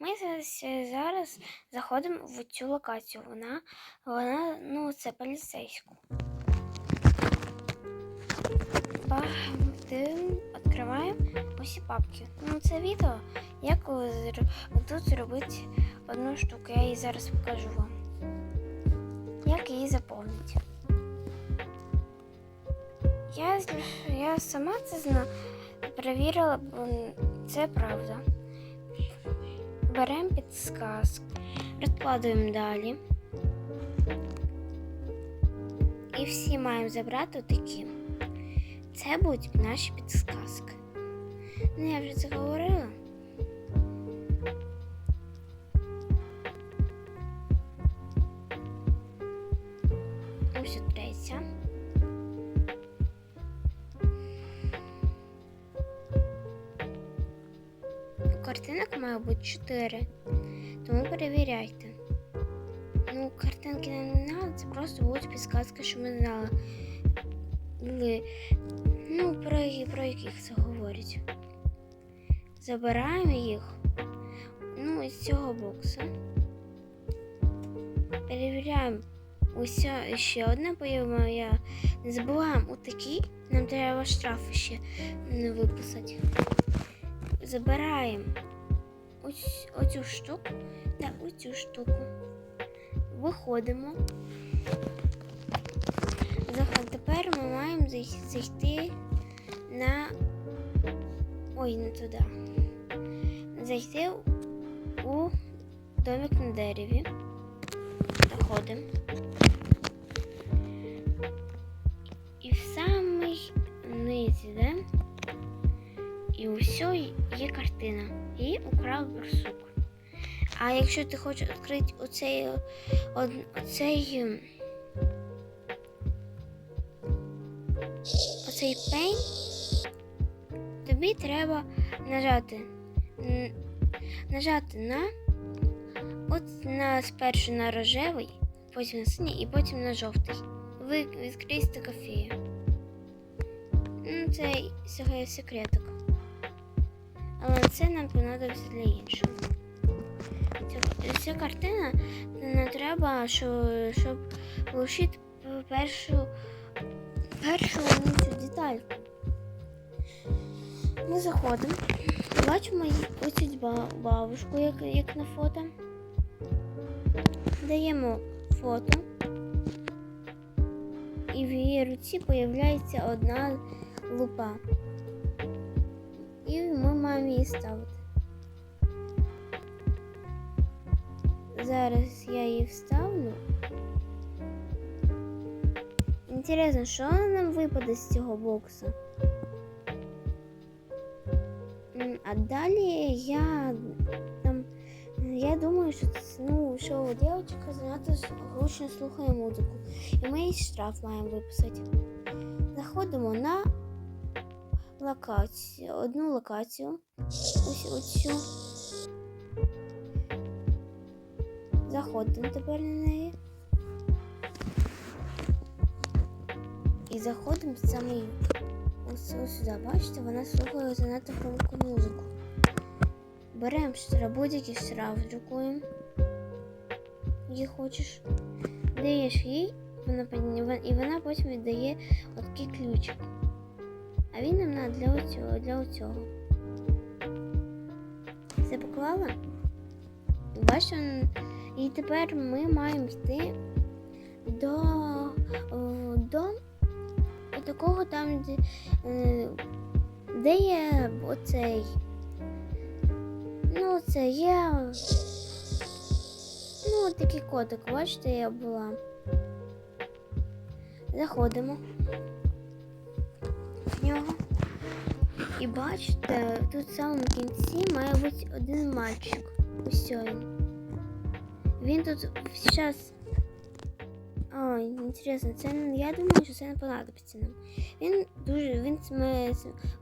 Ми зараз, зараз заходимо в цю локацію. Вона, вона ну, це поліцейську. Відкриваємо усі папки. Ну, це відео, як тут зробити одну штуку. Я її зараз покажу вам. Як її заповнити. Я, я сама це зна, перевірила, це правда. Беремо підсказку, розкладуємо далі. І всі маємо забрати такі. Це будуть наші підсказки. Ну, я вже це говорила. Ось третя. Бути 4, тому перевіряйте. Ну, картинки нам не треба, це просто будуть підсказки, що ми знали. Ну, про, про яких це говорять. Забираємо їх. Ну, із цього бокса. Перевіряємо. Уся ще одне появимо. Я не забуваємо отакі. Нам треба штрафи ще не виписати. Забираємо ось оцю штуку та оцю штуку. Виходимо. Заход. Тепер ми маємо зайти на. Ой, не туди. Зайти у домик на дереві. Заходимо. Є картина. Її украв барсук. А якщо ти хочеш відкрити оцей, оцей, оцей пень, тобі треба нажати, нажати на от на спершу на рожевий, потім на синій і потім на жовтий. Ви відкриєте кофею. Ну, це секретик. Це нам понадобиться для іншого. Ця, картина не треба, щоб, отримати першу, першу цю детальку. Ми заходимо, бачимо оцю бабушку, як, як на фото. Даємо фото. І в її руці з'являється одна лупа. І ми маємо її ставити. Зараз я її вставлю. Інтересно, що нам випаде з цього боксу? А далі я там. Я думаю, що ну, що дівчинка занадто гучно слухає музику. І ми їй штраф маємо виписати. Заходимо на локацію, одну локацію. Ось оцю. Заходимо тепер на неї. І заходимо саме ось, ось сюди. Бачите, вона слухає занадто громку музику. Беремо штраф, будь-який штраф друкуємо. Її хочеш. Даєш їй, вона, і вона потім віддає такий ключик. А він нам треба для оцього, для оцього. Все поклала? Он- і тепер ми маємо йти до, до такого там, де, е, де є оцей. Ну, це є. Ну, такий котик, бачите, я була. Заходимо нього. І бачите, тут в самому кінці має бути один мальчик. Ось він. Тут зараз. Ой, інтересно, це я думаю, що це не понадобиться нам. Він дуже він сме,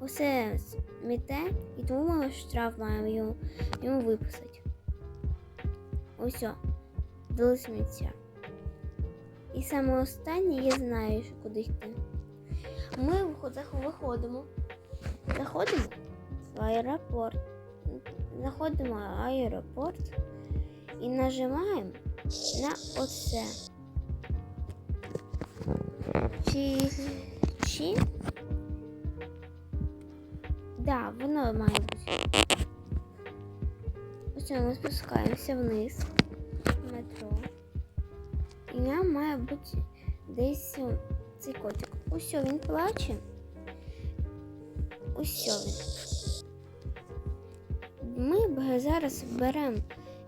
усе смете, і тому штраф маємо йому, йому виписати. Ось, до сміття. І саме останнє я знаю, що куди йти. Ми виходимо. Заходимо в аеропорт. знаходимо аеропорт і нажимаємо на оце. Чи, чи? Да, воно має бути. Ось ми спускаємося вниз в метро. І нам має бути десь цей котик. Ось він плаче. Ось він. Ми зараз беремо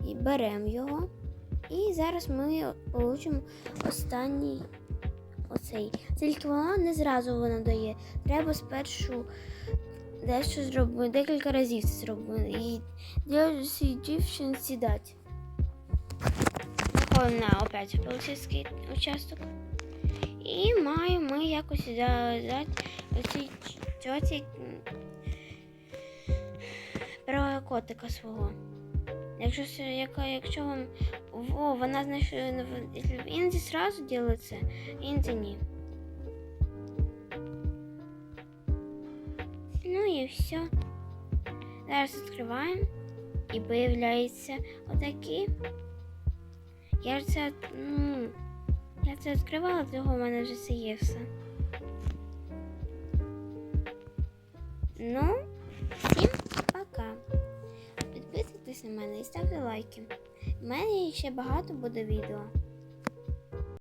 і беремо його. І зараз ми получимо останній оцей. Тільки вона не зразу вона дає. Треба спершу дещо зробити, декілька разів це зробити. І цій дівчинці дати. Заходимо на опять поліцейський участок. І маємо ми якось дати оцій тьоті м, про котика свого. Якщо, яка, якщо вам о, вона знайшла іноді зразу ділиться, іноді ні. Ну і все. Зараз відкриваємо і появляється отакі. Я ж це, ну, я це відкривала, цього в мене вже все є все. Ну, всім пока. Підписуйтесь на мене і ставте лайки. У мене ще багато буде відео.